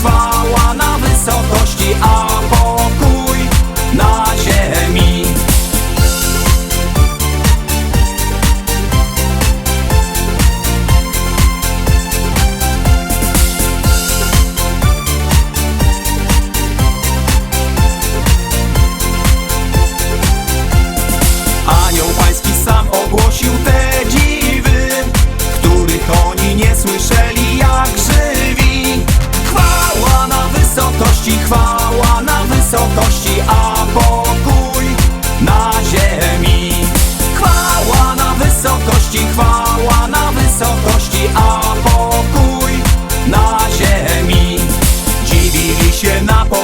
far.